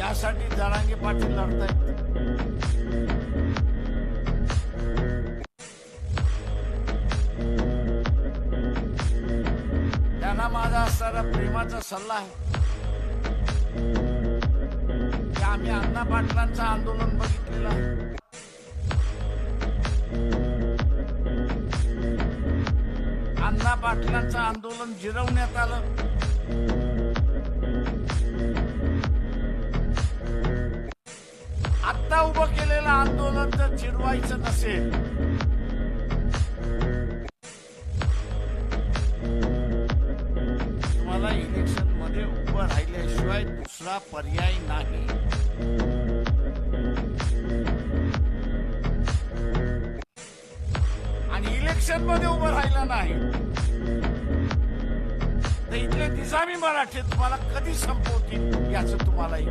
यासाठी जरांगे पाटील लढतायत. त्यांना माझा असणारा प्रेमाचा सल्ला आहे. की आम्ही अण्णा पाटलांचं आंदोलन बघितलेलं आहे. अण्णा पाटलांचं आंदोलन जिरवण्यात आलं. आता उभं केलेलं आंदोलन जर चिरवायचं नसेल. तुम्हाला इलेक्शनमध्ये उभं राहिल्याशिवाय दुसरा पर्याय नाही. आणि इलेक्शनमध्ये उभं राहिलं नाही. तर इथले निजामी मराठी तुम्हाला कधी संपवतील याचं तुम्हालाही